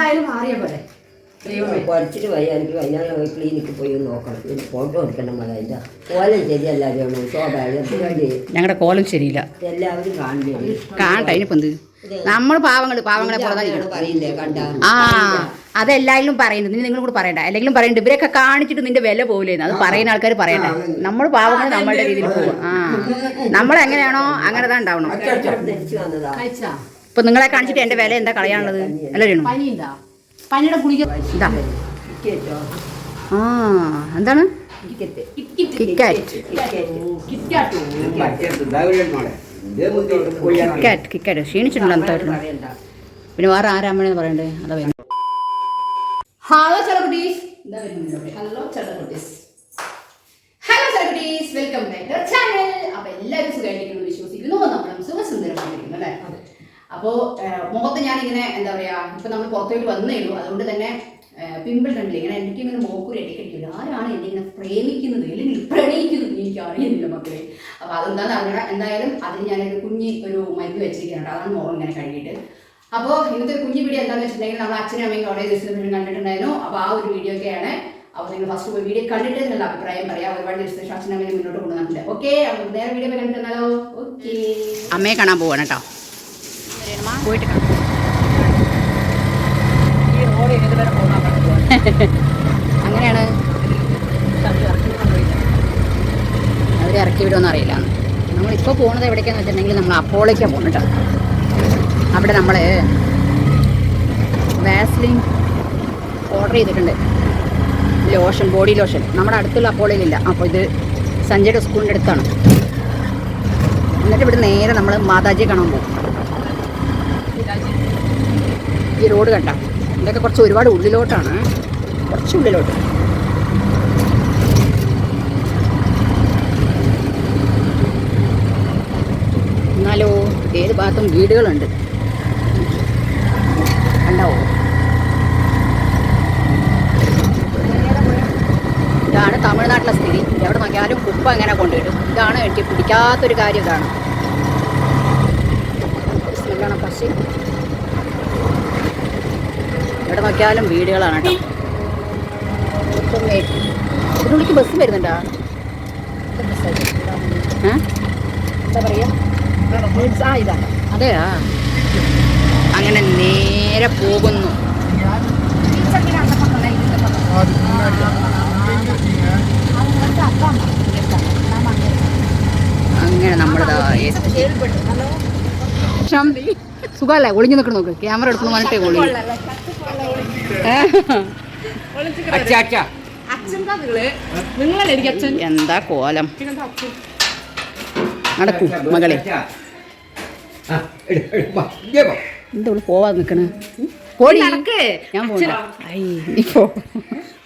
എന്തായാലും മാറിയ പോലെ. പഠിച്ചിട്ട് വയ്യ. എനിക്ക് വൈകുന്നേരം ക്ലിനിക്കിൽ പോയി നോക്കണം. ഇത് ഫോട്ടോ എടുക്കണം മഴ അതിന്റെ കോലം ശരിയല്ല അറിയണം സോഡ എപ്പോഴാണ് ഞങ്ങളുടെ കോലം ശരിയില്ല. എല്ലാവരും കാണുന്നത് കാണട്ടെ അതിനിപ്പോ എന്ത് നമ്മൾ പാവങ്ങൾ പാവങ്ങളെ പോലെ തന്നെ കണ്ട? ആ അതെല്ലാവരും പറയുന്നത്. നീ നിങ്ങളും കൂടെ പറയണ്ട. അല്ലെങ്കിലും പറയണ്ട. ഇവരെയൊക്കെ കാണിച്ചിട്ട് നിന്റെ വില പോലെയെന്ന് അത് പറയുന്ന ആൾക്കാർ പറയണ്ട. നമ്മൾ പാവങ്ങൾ നമ്മളുടെ രീതിയിൽ പോകും ആ. നമ്മൾ എങ്ങനെയാണോ അങ്ങനെ തന്നെ ഉണ്ടാവണം ഇപ്പൊ നിങ്ങളെ കാണിച്ചിട്ട് എന്റെ വില എന്താ കളയാനുള്ളത്? പനിയുടെ ഗുളിക ടിക്കറ്റോ ആ എന്താണ്? കിക്കാറ്റ്. കിക്കാറ്റ് ക്ഷീണിച്ചിട്ടുണ്ടോ എന്തായിരുന്നു? പിന്നെ വേറെ ആരാമണെന്ന് പറയണ്ടേ? അതാ വരുന്നത്? ഹലോ ചെറുകുട്ടീസ് ഹലോ ചെറുകുട്ടീസ് ഹലോ ചെറുകുട്ടീസ് വെൽക്കം ബാക്ക് ചാനൽ അപ്പൊ എല്ലാവരും സുഖമായിട്ടിരിക്കുന്നു വിശ്വസിക്കുന്നു. നമ്മളും സുഖസുന്ദരമായിരിക്കുന്നു അല്ലേ? അപ്പോൾ മുഖത്ത് ഞാനിങ്ങനെ എന്താ പറയാ ഇപ്പൊ നമ്മൾ പുറത്തോട്ട് വന്നേ ഉള്ളൂ. അതുകൊണ്ട് തന്നെ പിമ്പിൾ കണ്ടില്ല ഇങ്ങനെ എനിക്ക് ഇങ്ങനെ മോക്കൂരി ഇടയ്ക്കില്ല ആരാണ് എന്നെ ഇങ്ങനെ പ്രേമിക്കുന്നത്? അല്ലെങ്കിൽ പ്രണയിക്കുന്നത്? എനിക്ക് അറിയുന്നില്ല മക്കളെ. അപ്പൊ അതെന്താന്ന് അറിയണം എന്തായാലും അതിന് ഞാനൊരു കുഞ്ഞി ഒരു മരുന്ന് വെച്ചിരിക്കുന്നുണ്ട് അതാണ് മോൾ ഇങ്ങനെ കഴുകിയിട്ട്. അപ്പോൾ ഇന്നത്തെ കുഞ്ഞു വീഡിയോ എന്താണെന്ന് വെച്ചിട്ടുണ്ടെങ്കിൽ നമ്മൾ അച്ഛനും അമ്മയും കുറേ ദിവസത്തിൽ കണ്ടിട്ടുണ്ടായിരുന്നു. അപ്പോൾ ആ ഒരു വീഡിയോ ഒക്കെയാണ് അപ്പോൾ നിങ്ങൾ ഫസ്റ്റ് പോയി വീഡിയോ കണ്ടിട്ട് നിങ്ങളുടെ അഭിപ്രായം പറയാം. ഒരുപാട് ദിവസത്തെ അച്ഛനും അമ്മയും മുന്നോട്ട് കൊണ്ടുവന്നിട്ടുണ്ട് ഓക്കെ അപ്പോൾ നേരെ വീഡിയോ കണ്ടിട്ടുണ്ടല്ലോ ഓക്കെ അമ്മയെ കാണാൻ പോവാണ് കേട്ടോ. പോയിട്ട് കാണാം അങ്ങനെയാണ്. അവരെ ഇറക്കി വിടുമെന്ന് അറിയില്ല. നമ്മളിപ്പോൾ പോകുന്നത് എവിടേക്കാന്ന് വെച്ചിട്ടുണ്ടെങ്കിൽ നമ്മൾ അപ്പോളേക്കാണ് പോകുന്നത് അവിടെ നമ്മൾ വാസ്ലിൻ ഓർഡർ ചെയ്തിട്ടുണ്ട്. ലോഷൻ ബോഡി ലോഷൻ നമ്മുടെ അടുത്തുള്ള അപ്പോളയിലില്ല അപ്പോൾ ഇത് സഞ്ജയുടെ സ്കൂളിന്റെ അടുത്താണ്. എന്നിട്ട് ഇവിടെ നേരെ നമ്മൾ മാതാജിയെ കാണാൻ പോകും. ഈ റോഡ് കണ്ട? ഇതൊക്കെ കുറച്ച് ഒരുപാട് ഉള്ളിലോട്ടാണ്. കുറച്ച് ഉള്ളിലോട്ട്. എന്നാലോ ഏത് ഭാഗത്തും വീടുകളുണ്ട്. കണ്ടാവോ ഇതാണ് തമിഴ്നാട്ടിലെ സ്ഥിതി. എവിടെ നോക്കിയാലും കുപ്പ എങ്ങനെ കൊണ്ടുവിടും ഇതാണ് എനിക്ക് പിടിക്കാത്തൊരു കാര്യം ഇതാണ്. സ്മെല്ലാണ് പശി എവിടെ നോക്കിയാലും വീടുകളാണ് കേട്ടോ. ഇതിനുള്ളിലേക്ക് ബസ് വരുന്നുണ്ടോ? എന്താ പറയുക അതെയാ? അങ്ങനെ നേരെ പോകുന്നു. അങ്ങനെ നമ്മളിതാ. ശാന്തി. സുഖമല്ലേ? ഒളിഞ്ഞു നിൽക്കണം നോക്ക്. ക്യാമറ എടുക്കണം പറഞ്ഞിട്ടേ ഒളി. അച്ഛൻ നിങ്ങൾ. നിങ്ങൾ എനിക്ക് അച്ഛൻ? എന്താ കോലം? നടക്കൂ മകളെ. എന്താ പോവാ നിക്കണ്? നിൽക്കണേ പോടി. നടക്ക്. ഞാൻ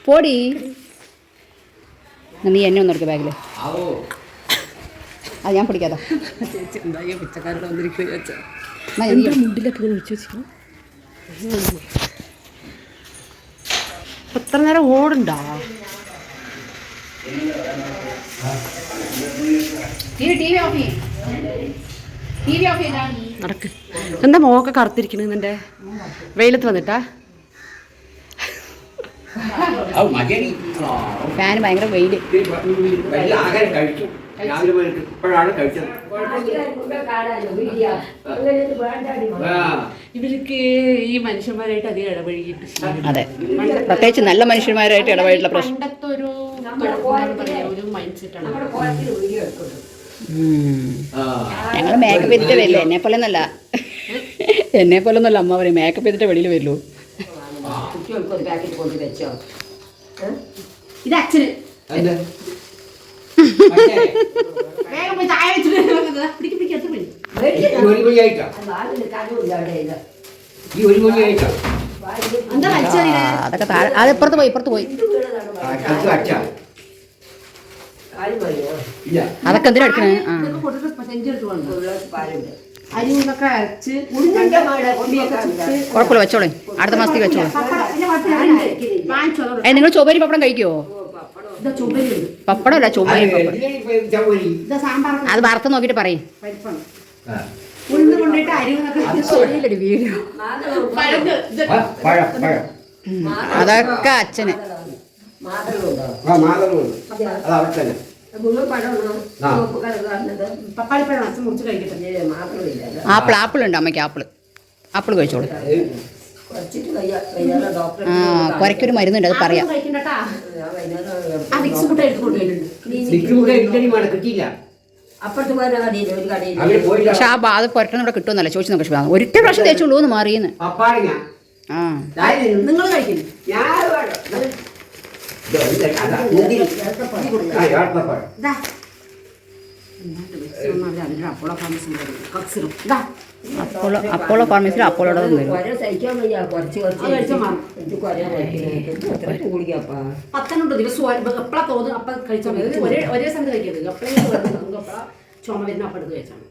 പോടി. നീ എന്നെ ഒന്ന് എടുക്ക ബാഗിൽ. ആ ഞാൻ പിടിക്കാതാ. ചേച്ചി എന്താ പിച്ചക്കാരോട് വന്നിരിക്കുന്നത് മുണ്ടിലൊക്കെ ഒഴിച്ചു വെച്ചിരിക്കണം എത്ര നേരം ഓടുണ്ടാ? നടക്ക്. എന്താ മോക്കെ കറുത്തിരിക്കണ നിന്റെ? വെയിലത്ത് വന്നിട്ടാ? ഫാന് ഭയങ്കര വെയിൽ. കഴിച്ചു. രാവിലെ ഇപ്പോഴാണ് കഴിച്ചത്. ഇവർക്ക് ഈ മനുഷ്യന്മാരായിട്ട് അധികം ഇടപഴകിയിട്ട് അതെ. പ്രത്യേകിച്ച് നല്ല മനുഷ്യന്മാരായിട്ട് ഇടപെട്ടുള്ള പ്രശ്നം. പണ്ടത്തെ ഒരു ഒരു മൈൻഡ് സെറ്റാണ്. ഞങ്ങൾ മേക്കപ്പ് ചെയ്തിട്ട് വരില്ല? എന്നെ പോലെ ഒന്നല്ല എന്നെ പോലെ ഒന്നല്ല അമ്മ പറയും. മേക്കപ്പ് ചെയ്തിട്ട് വെളിയിൽ വരുള്ളൂ ഇത് അച്ഛന്. വേഗം പോയി ചായ വെച്ചിട്ട് പിടിക്ക് പിടിക്ക് എത്ര ഒരു ഈ ഒരു എന്താ അതൊക്കെ താഴെ അത് ഇപ്പുറത്ത് പോയി ഇപ്പുറത്ത് അതൊക്കെ എന്തിനാ എടുക്കണേ ആ. അരച്ച് കുഴപ്പമില്ല വെച്ചോളേ. അടുത്ത മാസത്തേക്ക് വെച്ചോളേ. നിങ്ങൾ ചൊവ്വരി പപ്പടം കഴിക്കുമോ പപ്പടമല്ല സാമ്പാർ അത് വറുത്ത് നോക്കിട്ട് പറയും. അതൊക്കെ അച്ഛന്. ആപ്പിൾ ആപ്പിൾ ഉണ്ട്? അമ്മയ്ക്ക് ആപ്പിൾ ആപ്പിൾ കഴിച്ചോളൂ. ആ കുരയ്ക്കൊരു മരുന്നുണ്ട് അത് പറയാം. പക്ഷെ ആ ബാധ പുരട്ടണം പുരട്ടം ഇവിടെ കിട്ടുമെന്നല്ല. ചോദിച്ചു നോക്കി പക്ഷേ ഒരിറ്റ പ്രാവശ്യം തേച്ചുള്ളൂ എന്ന് മാറിയെന്ന്. ആ. നിങ്ങൾ കഴിക്കുന്നു ഞാൻ അപ്പോളോ അപ്പോളോ ഫാർമസിയിൽ അപ്പോളോടെ കുടിക്കപ്പാ പത്തനുണ്ട് ദിവസം എപ്പോഴാ തോന്നുന്നു അപ്പം കഴിച്ചാൽ മതി. ഒരേ ഒരേ സമയത്ത് കഴിക്കരുത്. നമുക്ക് എപ്പോഴാ ചുമ വരുന്ന അപ്പം എടുത്ത് കഴിച്ചാൽ മതി.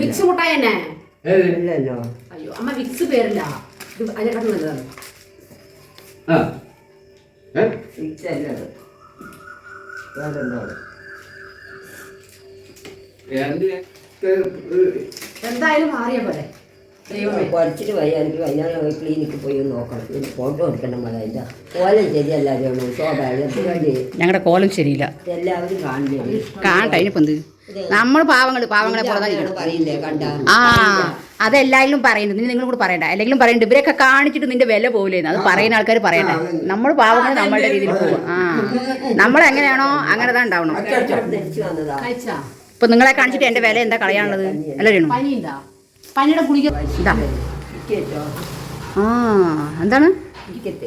വിക്സ് മുട്ടായി തന്നെ. അയ്യോ അമ്മ വിക്സ് പേരില്ല. ഇത് അതിനെക്കാട്ടും നല്ലതാണ് ആ. ഏ? വിച്ച് അല്ല അത്. വേറെന്തോ ആണ്. എന്ത്? എന്തായാലും മാറിയ പോലെ ദൈവമേ. കുറച്ചിട്ട് വയ്യ. എനിക്ക് വൈകുന്നേരം പോയി ക്ലിനിക്കിൽ പോയി നോക്കണം. പിന്നെ ഫോട്ടോ എടുക്കണം മഴ ഇതാ. കോലം എപ്പോഴേ ഞങ്ങളുടെ കോലം ശരിയില്ല. എല്ലാവരും കാണില്ലേ കാണട്ടെ അതിനിപ്പോ എന്ത്? നമ്മൾ പാവങ്ങൾ പാവങ്ങളെ പോലെ ആ അതെല്ലാവരും പറയുന്നത് നീ നിങ്ങളും കൂടെ പറയണ്ട. അല്ലെങ്കിലും പറയണ്ട. ഇവരൊക്കെ കാണിച്ചിട്ട് നിന്റെ വില പോകില്ലേന്ന് അത് പറയുന്ന ആൾക്കാർ പറയണ്ട. നമ്മൾ പാവങ്ങൾ നമ്മളുടെ രീതിയിൽ പോകും ആ. നമ്മൾ എങ്ങനെയാണോ അങ്ങനെ തന്നെ ഉണ്ടാവണം ഇപ്പൊ നിങ്ങളെ കാണിച്ചിട്ട് എന്റെ വില എന്താ കളയാനുള്ളത്? അല്ല രേണു. പനിയുണ്ടാ? പനിയുടെ ഗുളിക ഇതാ. ആ എന്താണ്? കിക്കാറ്റ്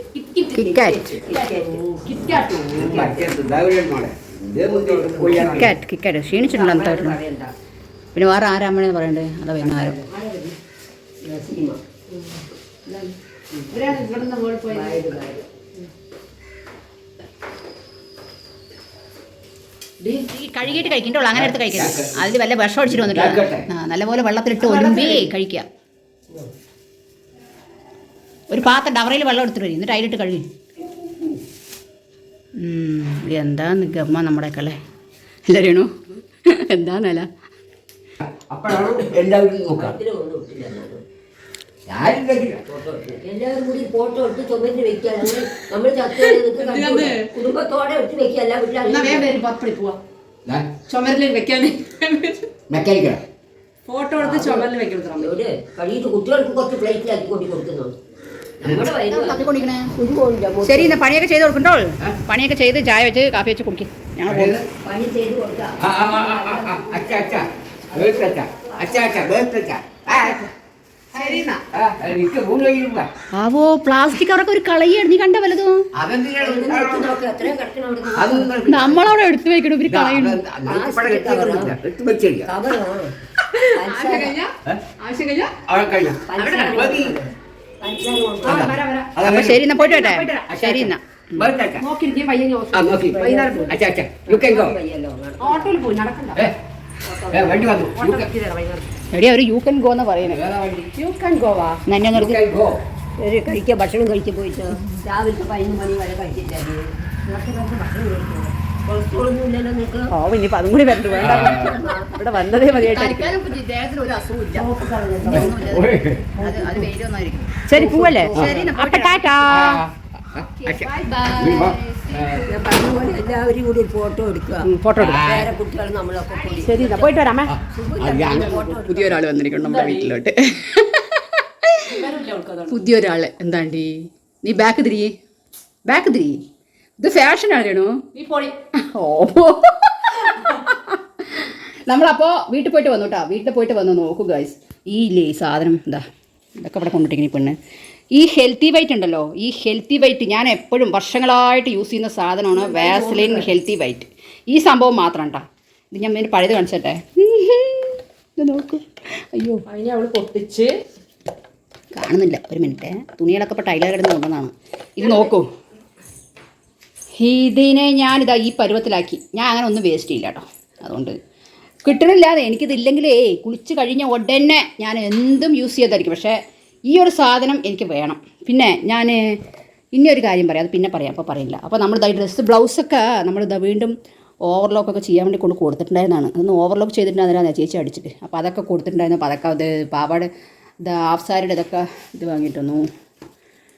പോയി. കിക്കാറ്റ് ക്ഷീണിച്ചിട്ടുണ്ടോ പറയണ്ട. പിന്നെ വേറെ ആരാമണെന്ന് പറയണ്ടേ? അതാ വേണം ആരോ? ഇവരാണ് ഇവിടുന്ന് മോളിൽ കഴുകിയിട്ട് കഴിക്കണ്ടോ അങ്ങനെ എടുത്ത് കഴിക്കരുത്. അതിൽ വല്ല വിഷം അടിച്ചിട്ട് വന്നിട്ട്. ആ നല്ലപോലെ വെള്ളത്തിലിട്ട് ഒലുമ്പി കഴിക്കുക. ഒരു പാത്രം ഡവറയിൽ വെള്ളം എടുത്തിട്ട് വരും. എന്നിട്ട് അതിലിട്ട് കഴുകി. ഉം, എന്താന്ന് ഗമ്മ നമ്മുടെയൊക്കെ അല്ലേ അല്ല രേണു എന്താന്നല്ല അപ്പോഴാണ് എല്ലാവരും നോക്കാം എല്ലാവരും കൂടി ഫോട്ടോ എടുത്ത് ചുമരിൽ വെക്കാൻ നമ്മൾ ചത്ത കുടുംബത്തോടെ എടുത്ത് വെക്കുക. എല്ലാ എന്നാ വേഗം വീട്ടിലും പപ്പടി പോവാ. ചുമരിൽ വെക്കാൻ. ഫോട്ടോ എടുത്ത് ചുമരിൽ വെക്കണം ഒരു കഴിയിട്ട് കുട്ടികൾക്ക് കുറച്ച് പ്ലേറ്റിലാക്കി കൊണ്ടു ശരി പണിയൊക്കെ ചെയ്ത് കൊടുക്കണ്ടോ? പണിയൊക്കെ ചെയ്ത് ചായ വെച്ച് കാപ്പി വെച്ച് കുടിക്കും. ഞങ്ങൾ പോയി പണി ചെയ്ത് കൊടുക്കാം. ആവോ പ്ലാസ്റ്റിക് അവരൊക്കെ ഒരു കളയാണ് നീ കണ്ട വലതും നമ്മളവിടെ എടുത്തു വെക്കണം. ഇവർ അപ്പൊ മതി. ശരി എന്നാ പോയിട്ട് വരട്ടെ. ശരി എന്നാ. വൈകുന്നേരം. ഓട്ടോയിൽ പോയി നടക്കണ്ട. വണ്ടി വന്നു. ഓട്ടോ ഒരു യു കൻ ഗോ എന്ന് പറയുന്നത്. യു കൻ ഗോവാ എന്നെ നിർത്തി ഒരു കഴിക്കുക ഭക്ഷണം കഴിച്ചു പോയിട്ട്. രാവിലത്തെ പതിനൊന്ന് മണി വരെ നിങ്ങൾക്ക് ഓ ഇനിയിപ്പോ അതും കൂടി വരണ്ട വേണ്ട. ഇവിടെ വന്നതേ മതിയായിട്ടായിരിക്കും ദേഹത്തിന് ഒരു അസുഖമില്ല ഓയ്. അത് അത് ശരി പോവല്ലേ? അപ്പൊ ടാറ്റാ. ബൈ ബൈ ഞാൻ എല്ലാവരും കൂടി ഒരു ഫോട്ടോ എടുക്കുക. ഫോട്ടോ എടുക്കാം. വേറെ കുട്ടികൾ നമ്മളൊക്കെ കൂടി. ശരി പോയിട്ട് വരാമേ. പുതിയൊരാൾ വന്നിരിക്കണം നമ്മുടെ വീട്ടിലോട്ട്. പുതിയൊരാൾ. എന്താണ്ടി? നീ ബാക്ക് തിരിയേ ബാക്ക് തിരി. ഇത് ഫാഷൻ പോയി. ഓ നമ്മളപ്പോ വീട്ടിൽ പോയിട്ട് വന്നു കേട്ടോ. വീട്ടിൽ പോയിട്ട് വന്നു നോക്കൂ ഗൈസ് ഈ ലേ സാധനം എന്താ ഇതൊക്കെ ഇവിടെ കൊണ്ടിട്ടിങ്ങനെ പെണ്ണ്. ഈ ഹെൽത്തി വൈറ്റ് ഉണ്ടല്ലോ ഈ ഹെൽത്തി വൈറ്റ് ഞാൻ എപ്പോഴും വർഷങ്ങളായിട്ട് യൂസ് ചെയ്യുന്ന സാധനമാണ് വാസലിൻ ഹെൽത്തി വൈറ്റ് ഈ സംഭവം മാത്രം കേട്ടോ ഇത് ഞാൻ ഇതിന് പഴയത് കാണിച്ചട്ടെ. നോക്കൂ. അയ്യോ. അതിനെ അവൾ പൊട്ടിച്ച്. കാണുന്നില്ല. ഒരു മിനിറ്റ്. തുണികളൊക്കെ ഇപ്പോൾ ടൈലർ കിടന്ന് കൊണ്ടുവന്നാണ്. ഇത് നോക്കൂ. ഇതിനെ ഞാനിതാ ഈ പരുവത്തിലാക്കി. ഞാൻ അങ്ങനെ ഒന്നും വേസ്റ്റ് ചെയ്യില്ല കേട്ടോ അതുകൊണ്ട് കിട്ടണില്ലാതെ എനിക്കിതില്ലെങ്കിലേ കുളിച്ച് കഴിഞ്ഞ ഉടനെ ഞാൻ എന്തും യൂസ് ചെയ്തായിരിക്കും. പക്ഷേ ഈ ഒരു സാധനം എനിക്ക് വേണം. പിന്നെ ഞാൻ ഇനി ഒരു കാര്യം പറയാം. അത് പിന്നെ പറയാം. അപ്പോൾ പറയില്ല. അപ്പോൾ നമ്മൾ ഇതായി ഡ്രസ്സ് ബ്ലൗസൊക്കെ നമ്മളിതാ വീണ്ടും ഓവർലോക്കൊക്കെ ചെയ്യാൻ വേണ്ടി കൊണ്ട് കൊടുത്തിട്ടുണ്ടായിരുന്നതാണ് അതൊന്ന് ഓവർലോക്ക് ചെയ്തിട്ടുണ്ടായിരുന്ന ചേച്ചി അടിച്ചിട്ട്. അപ്പോൾ അതൊക്കെ കൊടുത്തിട്ടുണ്ടായിരുന്നു. അപ്പോൾ അതൊക്കെ അത് പാവാട് ഇത് ഹാഫ് സാരിയുടെ ഇതൊക്കെ ഇത് വാങ്ങിയിട്ട് വന്നു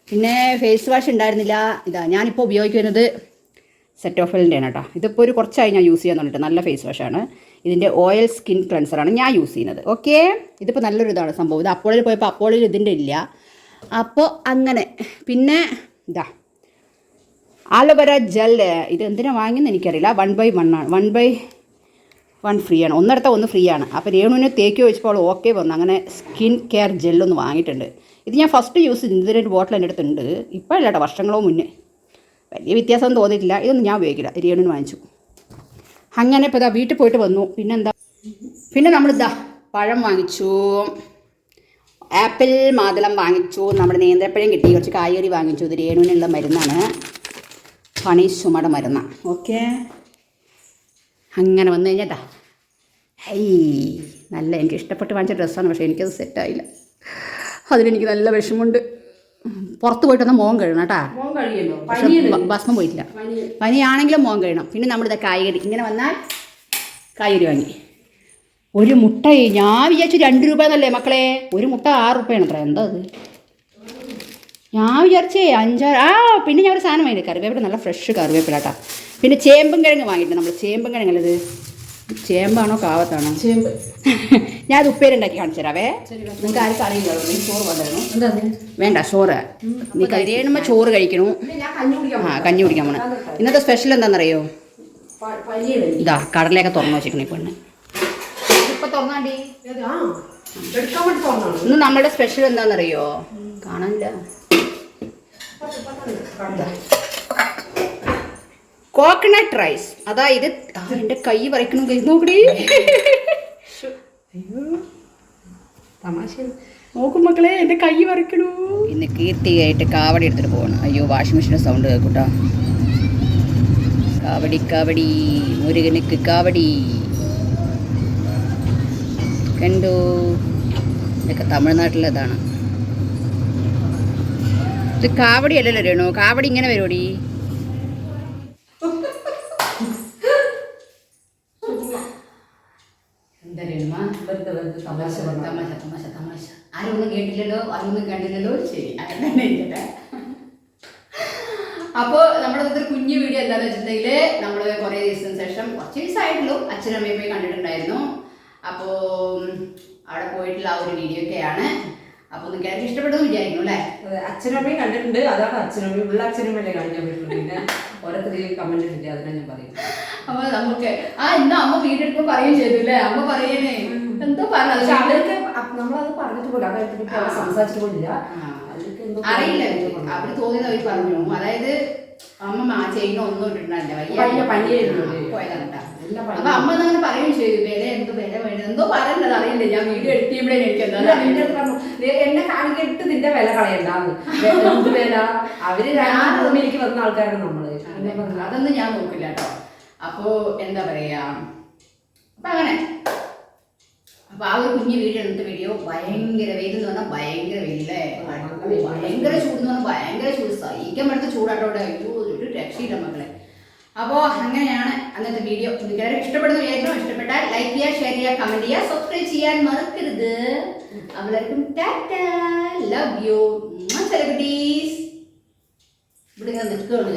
പിന്നെ ഫേസ് വാഷ് ഉണ്ടായിരുന്നില്ല. ഇതാ ഞാനിപ്പോൾ ഉപയോഗിക്കുന്നത് സെറ്റ് ഓഫലിന്റെ ആണ് കേട്ടോ ഇതിപ്പോൾ ഒരു കുറച്ചായി ഞാൻ യൂസ് ചെയ്യാൻ തുടങ്ങിയിട്ട്. നല്ല ഫേസ് വാഷാണ് ഇതിന്റെ ഓയിൽ സ്കിൻ ക്ലെൻസറാണ് ഞാൻ യൂസ് ചെയ്യുന്നത്. ഓക്കെ ഇതിപ്പോൾ നല്ലൊരു ഇതാണ് സംഭവം. ഇത് അപ്പോളിൽ പോയപ്പോൾ അപ്പോളിൽ ഇതിന്റെ ഇല്ല. അപ്പോൾ അങ്ങനെ. പിന്നെ ഇതാ. ആലോവേര ജെൽ ഇത് എന്തിനാണ് വാങ്ങിയെന്ന് എനിക്കറിയില്ല. വൺ ബൈ വൺ ആണ്. വൺ ബൈ വൺ ഫ്രീ ആണ്. ഒന്നെടുത്ത ഒന്ന് ഫ്രീ ആണ്. അപ്പോൾ രേണുവിനെ തേക്ക് വെച്ചപ്പോൾ ഓക്കെ വന്നു. അങ്ങനെ സ്കിൻ കെയർ ജെല്ലൊന്ന് വാങ്ങിയിട്ടുണ്ട്. ഇത് ഞാൻ ഫസ്റ്റ് യൂസ് ചെയ്ത് ഇതിന്റെ ഒരു ബോട്ടിൽ എന്റെ അടുത്തുണ്ട്. ഇപ്പോഴല്ല കേട്ടോ വർഷങ്ങളോ മുന്നേ. വലിയ വ്യത്യാസം തോന്നിയിട്ടില്ല. ഇതൊന്നും ഞാൻ ഉപയോഗിക്കില്ല. രേണുവിന് വാങ്ങിച്ചു. അങ്ങനെ ഇപ്പോൾ ഇതാ വീട്ടിൽ പോയിട്ട് വന്നു. പിന്നെന്താ? പിന്നെ നമ്മൾ നമ്മളിതാ പഴം വാങ്ങിച്ചു. ആപ്പിൾ മാതളം വാങ്ങിച്ചു. നമ്മുടെ നേന്ത്രപ്പഴം കിട്ടി. കുറച്ച് കായ്കറി വാങ്ങിച്ചു. ഇത് രേണുവിനുള്ള മരുന്നാണ്. പണി ചുമട മരുന്നാണ് ഓക്കെ. അങ്ങനെ വന്നു കഴിഞ്ഞാൽ ഹൈ നല്ല എനിക്ക് ഇഷ്ടപ്പെട്ട് വാങ്ങിച്ച ഡ്രസ്സാണ്. പക്ഷേ എനിക്കത് സെറ്റായില്ല അതിലെനിക്ക് നല്ല വിഷമമുണ്ട്. പുറത്ത് പോയിട്ട് വന്നാൽ മോൻ കഴുകണം കേട്ടോ. പക്ഷെ ഭസ്മം പോയിട്ടില്ല. പനിയാണെങ്കിലും മോൻ കഴിയണം. പിന്നെ നമ്മളിത് കായ്കറി ഇങ്ങനെ വന്നാൽ കായ്കറി വാങ്ങി. ഒരു മുട്ട ഞാൻ വിചാരിച്ചു രണ്ട് രൂപ എന്നല്ലേ മക്കളെ. ഒരു മുട്ട ആറ് രൂപയാണ് അത്ര. എന്താ അത്? ഞാൻ വിചാരിച്ചേ അഞ്ചാറ്. ആ പിന്നെ ഞാൻ ഒരു സാധനം വാങ്ങിയത്. കറിവേപ്പില. നല്ല ഫ്രഷ് കറിവേപ്പില കേട്ടോ. പിന്നെ ചേമ്പും കിഴങ്ങ് വാങ്ങിയിട്ടുണ്ട്. നമ്മൾ ചേമ്പും കിഴങ്ങല്ലത് ചേമ്പാണോ കാവത്താണോ? ചേമ്പ്. ഞാൻ അത് ഉപ്പേരുണ്ടാക്കി കാണിച്ചു തരാവേ നിങ്ങൾക്ക് ആർക്കും അറിയില്ല നീ ചോറ് കൊണ്ടുവരണു. വേണ്ട ചോറ്. നീ കരിയണമ്പോൾ ചോറ് കഴിക്കണു. ആ കഞ്ഞി കുടിക്കാൻ പോണേ. ഇന്നത്തെ സ്പെഷ്യൽ എന്താണെന്നറിയോ? ഇതാ? കടലയൊക്കെ തുറന്നു വെച്ചിരിക്കണേ പെണ്ണ്. ഇപ്പൊ തുറന്നാണ്ടി? ഇന്ന് നമ്മുടെ സ്പെഷ്യൽ എന്താണെന്നറിയോ? കാണാനില്ല. കോക്കനട്ട് റൈസ് അതായത് എന്റെ കൈ വരയ്ക്കണം കൈ നോക്കടി. തമാശ നോക്കും മക്കളെ എന്റെ കൈ വരയ്ക്കണു. ഇന്ന് കീർത്തിയായിട്ട് കാവടി എടുത്തിട്ട് പോകണം അയ്യോ വാഷിംഗ് മെഷീന്റെ സൗണ്ട് കേൾക്കൂട്ടാ. കാവടി കാവടി മുരുകനുക്ക് കാവടി. കണ്ടു? ഇതൊക്കെ തമിഴ്നാട്ടിലേതാണ്. ഇത് കാവടി അല്ലല്ലോ രേണു. കാവടി ഇങ്ങനെ വരുമോടി തമാശ തമാശ തമാശ തമാശ. ആരൊന്നും കേട്ടില്ലല്ലോ ആരൊന്നും കണ്ടില്ലല്ലോ. ശരി അങ്ങനെ തന്നെ ഇരിക്കട്ടെ. അപ്പോൾ നമ്മുടെ ഇന്നത്തെ കുഞ്ഞു വീഡിയോ എന്താണെന്ന് വെച്ചിട്ടുണ്ടെങ്കിൽ നമ്മൾ കുറേ ദിവസത്തിന് ശേഷം കുറച്ച് ദിവസമായിട്ടുള്ളൂ അച്ഛനും അമ്മയും പോയി കണ്ടിട്ടുണ്ടായിരുന്നു. അപ്പോൾ അവിടെ പോയിട്ടുള്ള ആ ഒരു വീഡിയോ ഒക്കെയാണ്. അപ്പോൾ നിങ്ങൾക്ക് എല്ലാവർക്കും ഇഷ്ടപ്പെട്ടെന്ന് വിചാരിക്കുന്നു അല്ലേ? അച്ഛനും അച്ഛനമ്മയും കണ്ടിട്ടുണ്ട്. അതാണ് അച്ഛനമ്മയും ഉള്ള അച്ഛനമ്മയല്ലേ കാണിക്കാൻ പറ്റുള്ളൂ പിന്നെ ഓരോരുത്തരെയും കമന്റ് ഇട്ടില്ല അതിനാ ഞാൻ പറയും. അപ്പോൾ നമുക്ക് ആ ഇന്ന് അമ്മ വീഡിയോ എടുക്കുമ്പോൾ പറയുകയും ചെയ്തു അല്ലേ? അമ്മ പറയണേ എന്തോ പറഞ്ഞത്. പക്ഷെ അവർക്ക് നമ്മളത് പറഞ്ഞിട്ട് പോലും അതായത് സംസാരിച്ചിട്ട് പോലില്ല അറിയില്ല പറഞ്ഞു. തോന്നിയത് അവർ പറഞ്ഞു. അതായത് അമ്മ ചെയ്യുന്ന ഒന്നും ഇട്ടിട്ടുണ്ടല്ല പനിയായിരുന്നു. പോയതാണ്. അപ്പൊ അമ്മ അങ്ങനെ പറയുകയും ചെയ്തു. വില എന്തോ വില വേണ്ടത് എന്തോ പറയണ്ടത് അറിയില്ല. ഞാൻ വീഡിയോ എനിക്ക് അടുത്ത് പറഞ്ഞു, എന്നെ കാണിക്കിട്ട് നിന്റെ വില കളയണ്ടെന്ന്. എന്ത് വില? അവർ റൂമിലേക്ക് വന്ന ആൾക്കാരാണ് നമ്മൾ. പറഞ്ഞു, അതൊന്നും ഞാൻ നോക്കില്ല കേട്ടോ. അപ്പോ എന്താ പറയാ? അപ്പൊ അങ്ങനെ. അപ്പൊ ആ ഒരു കുഞ്ഞു വീഡിയോ വീഡിയോ ഭയങ്കര വെയിൽ എന്ന് പറഞ്ഞാൽ ഭയങ്കര വെയിലേ. ഭയങ്കര ചൂട് എന്ന് പറഞ്ഞാൽ ഭയങ്കര ചൂട്. സഹിക്കാൻ പറ്റുന്ന ചൂടാട്ടോടെ ഒരു രക്ഷയില്ല മക്കളെ. അപ്പോൾ അങ്ങനെയാണ് അന്നത്തെ വീഡിയോ നിങ്ങൾക്ക് ഇഷ്ടപ്പെടുന്ന വിചാരിക്കണം ഇഷ്ടപ്പെട്ടാൽ ലൈക്ക് ചെയ്യുക ഷെയർ ചെയ്യുക കമന്റ് ചെയ്യുക സബ്സ്ക്രൈബ് ചെയ്യാൻ മറക്കരുത്. അവലർക്കും ടാറ്റ. ലവ് യു സെലിബ്രിറ്റീസ് ഇവിടെ ഞാൻ നിൽക്കുകയുള്ളൂ